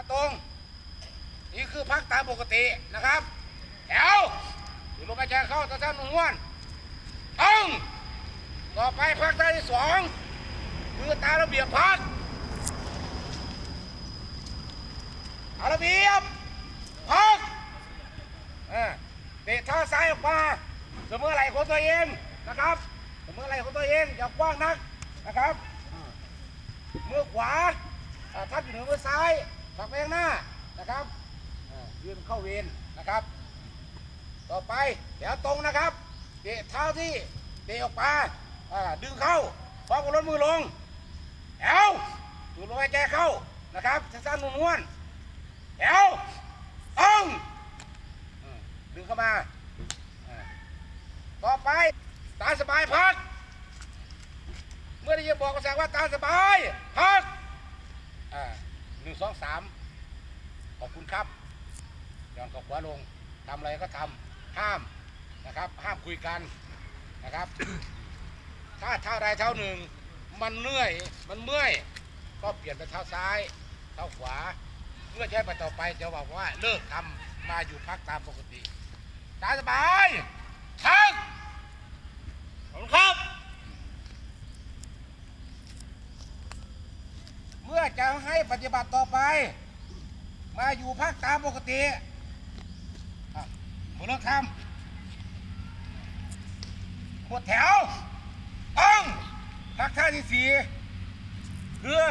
าตรง นี่คือพักตามปกตินะครับแถวอยู่ลมหายใจเข้าตาท่านนุ่นตึงต่อไปพักท่าที่สองคือตาระเบียบพักตาระเบียบพักเออเตะเท้าซ้ายออกมาเสมอไหล่ของตัวเองนะครับเสมอไหลของตัวเองอย่ากว้างนักนะครับมือขวาอ่าทับอยู่เหนือมือซ้าย ฝักไปข้างหน้านะครับยืนเข้าเวรนะครับ ต่อไปแถวตรงนะครับเตะเท้าที่เตะออกมาดึงเข้าฟ้องกับรถมือลงแถวดูลมหายใจเข้านะครับสั้นๆนุ่นๆแถวตึงอืมดึงเข้ามาอ่าต่อไปตาสบายพัก เมื่อได้ยินบอกก็แสดงว่าตาสบายพักอ่า หนึ่งสองสามขอบคุณครับย้อนกับหัวลงทำอะไรก็ทำห้ามนะครับ ห้ามคุยกันนะครับ ถ้าเท้าใดเท้าหนึ่ง มันเหนื่อยมันเมื่อย ก็เปลี่ยนเป็นเท้าซ้ายเท้าขวา เมื่อใช้ไปต่อไปจะบอกว่าเลิกทำมาอยู่พักตามปกติตาสบายพักขอบคุณครับ เมื่อ จะให้ปฏิบัติต่อไป มาอยู่พักตามปกติอะมือเลิกทำหมดแถวต้องพักท่าที่สี่คือ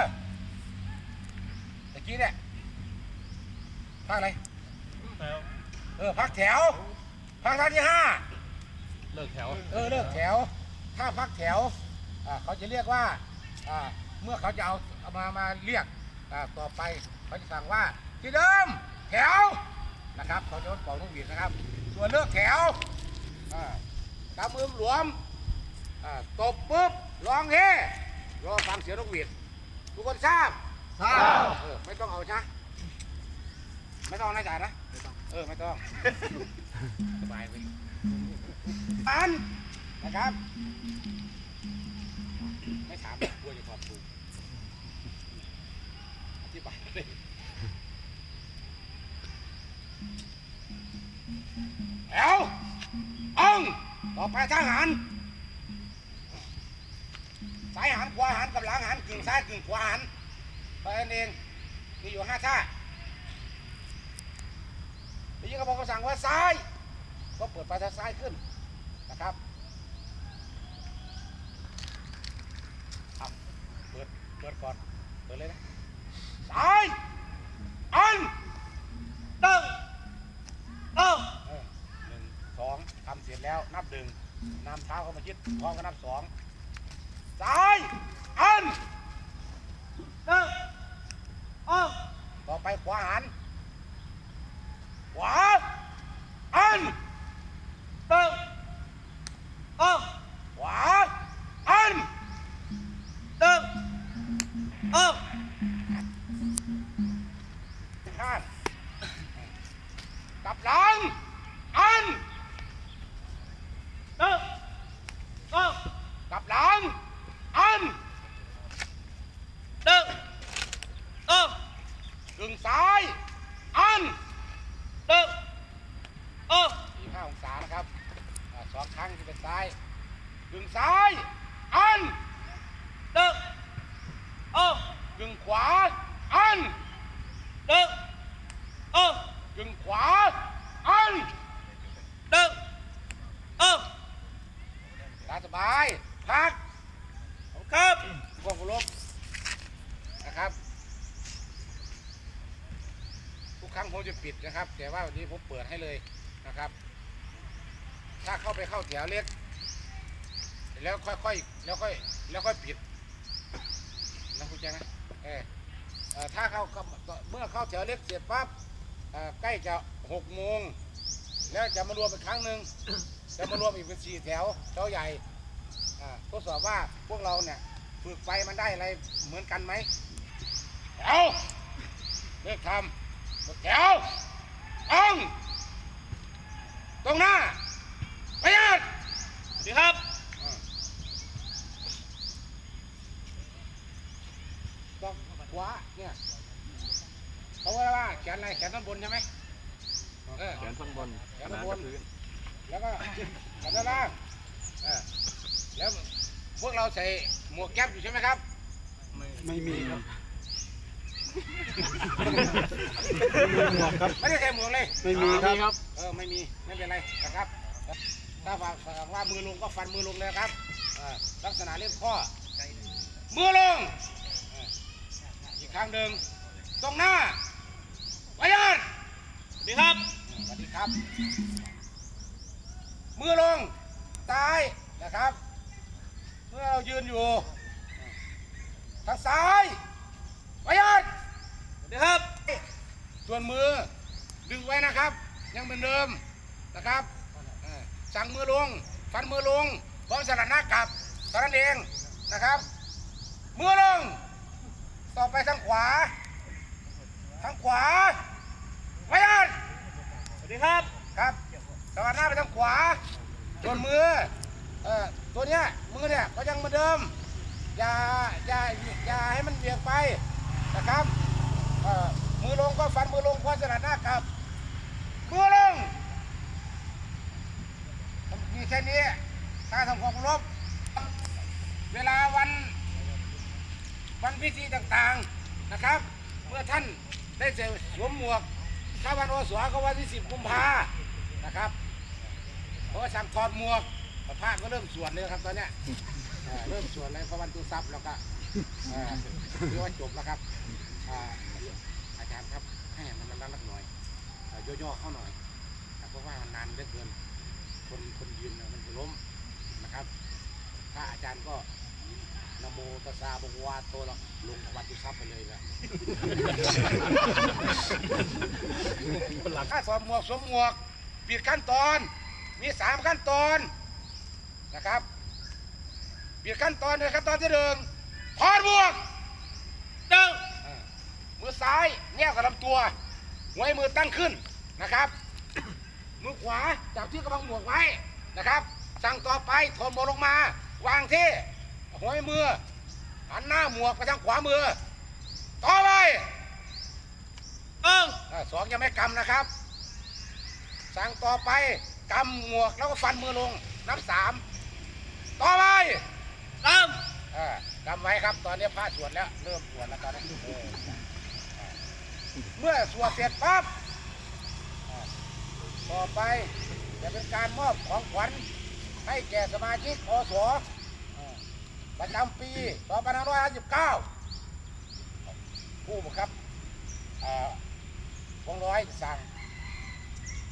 ตะกี้เนี่ยพักอะไรเออพักแถว พักท่าที่ห้าเลิกแถว เออเลิกแถว ถ้าพักแถวอ่าเขาจะเรียกว่าอ่า เมื่อเขาจะเอาเอามามาเรียกอ่าต่อไปเขาจะสั่งว่าที่เดิมแถวนะครับเขาจะเป่านกหวีดนะครับส่วนเลิกแถวอ่ากำมือหลวมอ่าตบปุ๊บร้องเฮ่รอฟังเสียงนกหวีดทุกคนทราบทราบเออไม่ต้องเอานะไม่ต้องนะจ่ายนะเออไม่ต้องสบายไปอันนะครับ ไม่ถามกลัวจะตอบถูกอธิบายเลยแถวอังต่อไปทหารสายหันขวาหันกับหลังหันกึ่งซ้ายกึ่งขวาหันไปนั่นเองมีอยู่ห้าท่าทีนี้ก็บอกคำสั่งว่าซ้าย ก็เปิดไปทางซ้ายขึ้นนะครับเอา เปิดก่อน เปิดเลยนะซ้ายอันตึงเออเออหนึ่งสองทำเสร็จแล้วนับหนึ่งนำเท้าเข้ามาชิดพร้อมกันนับสองซ้ายอันตึงเออต่อไปขวาหัน ลับหลังอันตึงเออกลับหลังอันตึงเออกึ่งซ้ายอันตึงเออสี่ห้าองศานะครับสองครั้งที่เป็นซ้ายดึงซ้ายอันตึกเออดึงขวาอันตึกเออดึงขวา อันตึกเออตาสบายพักขอบคุณครับพวกลบนะครับ ทุกครั้งผมจะปิดนะครับ แต่ว่าวันนี้ผมเปิดให้เลยนะครับ ถ้าเข้าไปเข้าแถวเล็ก แล้วค่อยๆแล้วค่อยแล้วค่อยปิดนะคุณแจ้งนะเออเอ่อถ้าเข้าเมื่อเข้าแถวเล็กเสร็จปั๊บเอ่อใกล้จะหกโมงแล้วจะมารวมอีกครั้งหนึ่ง จะมารวมอีกเป็นสี่แถวแถวใหญ่อ่าทดสอบว่าพวกเราเนี่ยฝึกไปมันได้อะไรเหมือนกันไหมแถวเลิกทำหมดแถวอังตรงหน้าประหยัดดีครับต้องขวาเนี่ย เพราะว่าแขนอะไรแขนท่อนบนใช่ไหมเออแขนท่อนบนแขขนท่นาอนดบกันบพื้นแล้วก็แขนด้านล่างเออแล้วพวกเราใส่หมวกแก๊ปอยู่ใช่ไหมครับ ไม่มีครับไม่ได้ใส่หมวกเลยไม่มีครับ เออไม่มีไม่เป็นไรนะครับ ถ้าว่าว่ามือลงก็ฟันมือลงเลยครับเออลักษณะเรียกข้อมือลงเอออีกครั้งหนึ่งตรงหน้าพยานสวัส ดีครับ สวัสดีครับ มือลงซ้ายนะครับ เมื่อเรายืนอยู่ ทางซ้ายพยานสวัสดีครับ ส่วนมือดึงไว้นะครับ ยังเหมือนเดิมนะครับเอ่อสั่งมือลง ฟันมือลง พร้อมสลัดหน้ากลับเท่านั้นเองนะครับ มือลง ต่อไปทางขวา ทางขวาพยานสวัสดี ครับ ครับสลัดหน้าไปทางขวาส่วนมือเอ่อตัวเนี้ยมือเนี่ยก็ยังเหมือนเดิม อย่าอย่าอย่าให้มันเบี่ยงไปนะครับเอ่อมือลงก็ฟันมือลงพร้อมสลัดหน้ากลับมือลงมีแค่นี้ถ้าทำความเคารพเวลาวันวันพิธีต่างๆนะครับ เมื่อท่านได้ใส่สวมหมวก ถ้าวันโอสวก็วันที่สิบกุมภานะครับเพราะว่าสั่งถอดหมวกพระพาก็เริ่มสวดเลยครับตอนเนี้ยเอ่อเริ่มสวดเลยเพราะวันตุซับแล้วก็เอ่อเรียกว่าจบแล้วครับอ่าอาจารย์ครับให้มันรัดหน่อยเอ่อย่อๆเข้าหน่อยครับเพราะว่ามันนานเหลือเกิน คนคนยืนน่ะมันจะล้มนะครับ ถ้าอาจารย์ก็ นะโมตัสสะบกวาโตแล้วลงวัดตุซับไปเลยนะถ้าสวมหมวกสวมหมวกปิดขั้นตอน มีสามขั้นตอนนะครับปิดขั้นตอนในขั้นตอนที่หนึ่งถอดหมวกดึงอ่ามือซ้ายแนวกับลำตัวหัวมือตั้งขึ้นนะครับ มือขวาจับที่กระบังหมวกไว้นะครับ สั่งต่อไปถอดหมวกลงมา วางที่ หัวมือหันหน้าหมวกไปทางขวามือ ต่อไปดึงอ่าสองยังไม่กำนะครับ สั่งต่อไปกำหมวกแล้วก็ฟันมือลง นับสามต่อไปตามอ่ากำไว้ครับ ตอนนี้พระสวดแล้ว เริ่มสวดแล้วตอนนี้เอออ่าเมื่อสวดเสร็จปั๊บอ่าต่อไปจะเป็นการมอบของขวัญให้แก่สมาชิกอสอ่า ประจำปี2559ผู้บังคับอ่าวงร้อยสั่ง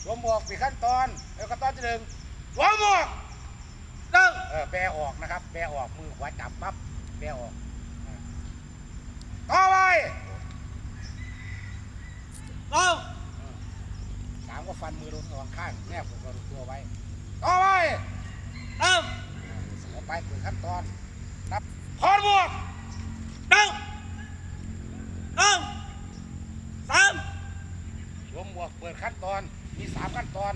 สวมหมวกสี่ขั้นตอนแล้วขั้นตอนที่หนึ่งสวมหมวกดึงเออแปลออกนะครับแปลออกมือขวาจับปั๊บแปลออกต่อไปลงสามก็ฟันมือลงสองข้างแนบกับตัวไว้ต่อไปตามต่อไปถึงขั้นตอน นับพอดหมวกดึงดึงสามสวมหมวกเปิดขั้นตอน มีสามขั้นตอน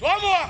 สวมหมวก